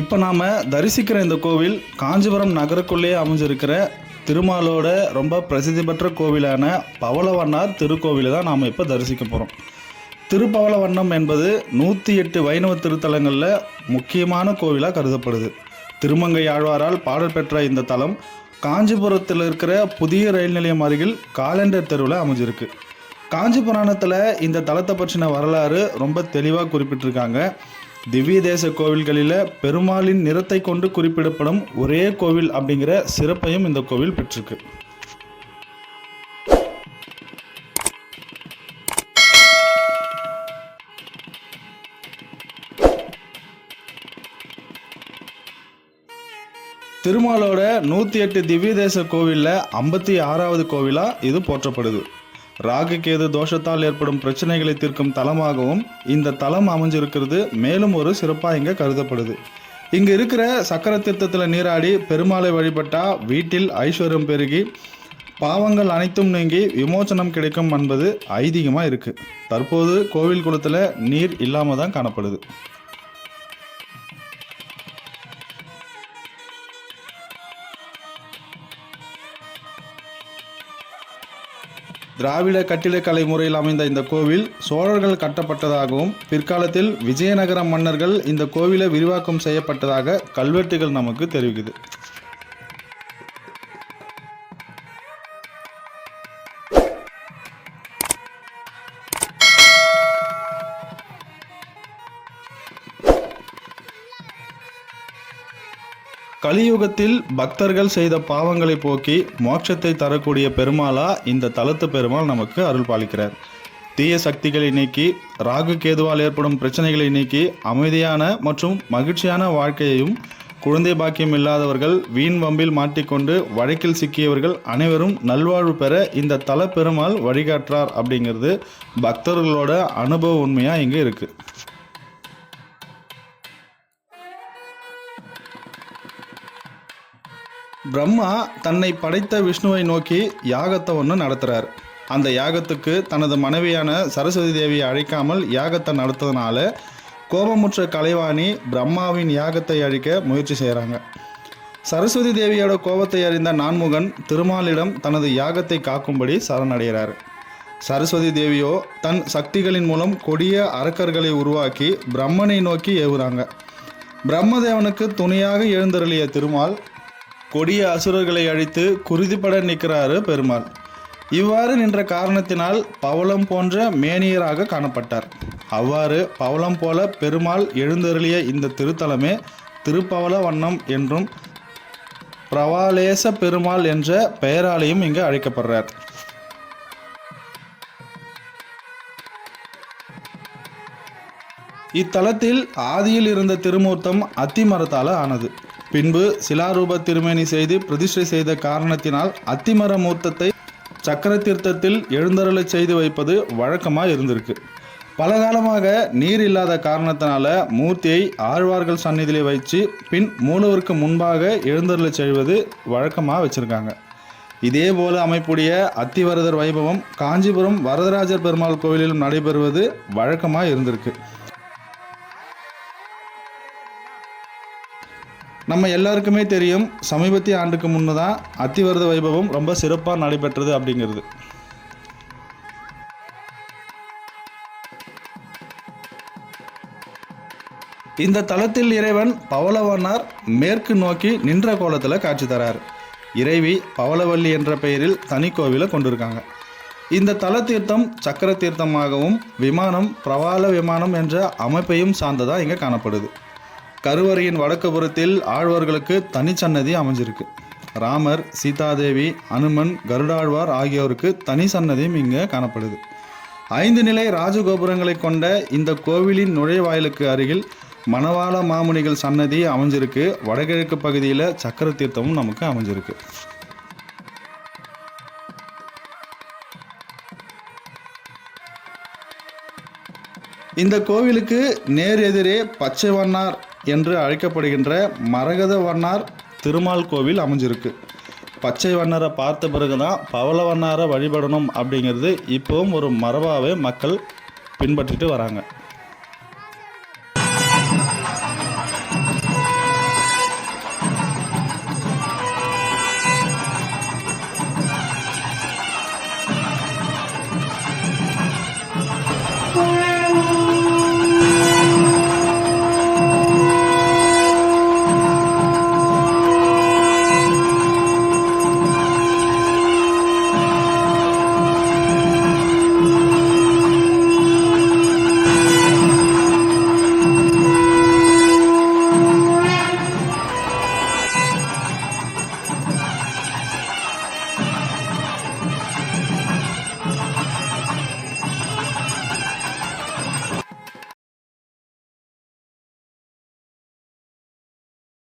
இப்போ நாம் தரிசிக்கிற இந்த கோவில் காஞ்சிபுரம் நகருக்குள்ளே அமைஞ்சிருக்கிற திருமாலோட ரொம்ப பிரசித்தி பெற்ற கோவிலான பவளவண்ணார் திருக்கோவிலை தான் நாம் இப்போ தரிசிக்க போகிறோம் திருப்பவளவண்ணம் என்பது நூற்றி எட்டு வைணவ திருத்தலங்களில் முக்கியமான கோவிலாக கருதப்படுது. திருமங்கை ஆழ்வாரால் பாடல் பெற்ற இந்த தலம் காஞ்சிபுரத்தில் இருக்கிற புதிய ரயில் நிலையம் அருகில் காலண்டர் தெருவில் அமைஞ்சிருக்கு. காஞ்சி புராணத்தில் இந்த தலத்தை பற்றின வரலாறு ரொம்ப தெளிவாக குறிப்பிட்டிருக்காங்க. திவ்ய தேச கோவில்களில் பெருமாளின் நிறத்தை கொண்டு குறிப்பிடப்படும் ஒரே கோவில் அப்படிங்கிற சிறப்பையும் இந்த கோவில் பெற்றிருக்கு. திருமாலோட நூற்றி எட்டு திவ்ய தேச கோவிலில் ஐம்பத்தி ஆறாவது கோவிலாக இது போற்றப்படுது. ராகுகேது தோஷத்தால் ஏற்படும் பிரச்சனைகளை தீர்க்கும் தலமாகவும் இந்த தலம் அமைஞ்சிருக்கிறது. மேலும் ஒரு சிறப்பாக இங்கே கருதப்படுது. இங்கே இருக்கிற சக்கர தீர்த்தத்தில் நீராடி பெருமாளை வழிபட்டால் வீட்டில் ஐஸ்வர்யம் பெருகி பாவங்கள் அனைத்தும் நீங்கி விமோசனம் கிடைக்கும் என்பது ஐதீகமாக இருக்குது தற்போது கோவில் குளத்தில் நீர் இல்லாமல் தான் காணப்படுது. திராவிட கட்டிடக்கலை முறையில் அமைந்த இந்த கோவில் சோழர்கள் கட்டப்பட்டதாகவும் பிற்காலத்தில் விஜயநகர மன்னர்கள் இந்த கோவிலை விரிவாக்கம் செய்யப்பட்டதாக கல்வெட்டுகள் நமக்கு தெரிவிக்குது. கலியுகத்தில் பக்தர்கள் செய்த பாவங்களை போக்கி மோட்சத்தை தரக்கூடிய பெருமாளா இந்த தலத்து பெருமாள் நமக்கு அருள் பாலிக்கிறார். தீய சக்திகளை நீக்கி ராகு கேதுவால் ஏற்படும் பிரச்சனைகளை நீக்கி அமைதியான மற்றும் மகிழ்ச்சியான வாழ்க்கையையும் குழந்தை பாக்கியம் இல்லாதவர்கள் வீண் வம்பில் மாட்டிக்கொண்டு வழக்கில் சிக்கியவர்கள் அனைவரும் நல்வாழ்வு பெற இந்த தல பெருமாள் வழிகாட்டுறார் அப்படிங்கிறது பக்தர்களோட அனுபவ உண்மையாக இங்கே இருக்குது பிரம்மா தன்னை படைத்த விஷ்ணுவை நோக்கி யாகத்தை ஒன்று நடத்துகிறார் அந்த யாகத்துக்கு தனது மனைவியான சரஸ்வதி தேவியை அழைக்காமல் யாகத்தை நடத்ததுனால கோபமுற்ற கலைவாணி பிரம்மாவின் யாகத்தை அழிக்க முயற்சி செய்கிறாங்க சரஸ்வதி தேவியோட கோபத்தை அறிந்த நான்முகன் திருமாலிடம் தனது யாகத்தை காக்கும்படி சரணடைகிறார். சரஸ்வதி தேவியோ தன் சக்திகளின் மூலம் கொடிய அரக்கர்களை உருவாக்கி பிரம்மனை நோக்கி ஏவுறாங்க. பிரம்மதேவனுக்கு துணையாக எழுந்தருளிய திருமால் கொடிய அசுரர்களை அழித்து குருதிப்பட நிற்கிறாரு பெருமாள். இவ்வாறு நின்ற காரணத்தினால் பவளம் போன்ற மேனியராக காணப்பட்டார். அவ்வாறு பவளம் போல பெருமாள் எழுந்தருளிய இந்த திருத்தலமே திருப்பவள வண்ணம் என்றும் பிரவாலேச பெருமாள் என்ற பெயராலையும் இங்கு அழைக்கப்படுறார். இத்தலத்தில் ஆதியில் இருந்த திருமூர்த்தம் அத்திமரத்தால் ஆனது. பின்பு சிலாரூப திருமேனி செய்து பிரதிஷ்டை செய்த காரணத்தினால் அத்திமர மூர்த்தத்தை சக்கர தீர்த்தத்தில் எழுந்தருளை செய்து வைப்பது வழக்கமாக இருந்திருக்கு. பல காலமாக நீர் இல்லாத காரணத்தினால மூர்த்தியை ஆழ்வார்கள் சந்நிதியிலே வைத்து பின் மூலவருக்கு முன்பாக எழுந்தருளை செய்வது வழக்கமாக வச்சுருக்காங்க. இதே போல அமைப்புடைய அத்திவரதர் வைபவம் காஞ்சிபுரம் வரதராஜர் பெருமாள் கோவிலிலும் நடைபெறுவது வழக்கமாக இருந்திருக்கு. நம்ம எல்லாருக்குமே தெரியும் சமீபத்திய ஆண்டுக்கு முன்னு தான் அத்திவரத வைபவம் ரொம்ப சிறப்பாக நடைபெற்றது அப்படிங்கிறது. இந்த தலத்தில் இறைவன் பவளவன்னார் மேற்கு நோக்கி நின்ற கோலத்தில் காட்சி தரார். இறைவி பவளவல்லி என்ற பெயரில் தனி கோவிலை கொண்டிருக்காங்க. இந்த தல தீர்த்தம் சக்கர தீர்த்தமாகவும் விமானம் பிரவால விமானம் என்ற அமைப்பையும் சார்ந்ததாக இங்கே காணப்படுது. கருவறையின் வடக்கு புறத்தில் ஆழ்வார்களுக்கு தனிச்சன்னதி அமைஞ்சிருக்கு. ராமர் சீதாதேவி அனுமன் கருடாழ்வார் ஆகியோருக்கு தனி சன்னதியும் இங்கே காணப்படுது. ஐந்து நிலை ராஜகோபுரங்களை கொண்ட இந்த கோவிலின் நுழைவாயிலுக்கு அருகில் மணவாள மாமுனிகள் சன்னதி அமைஞ்சிருக்கு. வடகிழக்கு பகுதியில் சக்கர தீர்த்தமும் நமக்கு அமைஞ்சிருக்கு. இந்த கோவிலுக்கு நேர் எதிரே பச்சை வண்ணார் என்று அழைக்கப்படுகின்ற மரகத வண்ணார் திருமால் கோவில் அமைஞ்சிருக்கு. பச்சை வண்ணரை பார்த்த பிறகு தான் பவள வண்ணாரை வழிபடணும் அப்படிங்கிறது இப்போவும் ஒரு மரபாகவே மக்கள் பின்பற்றிட்டு வராங்க.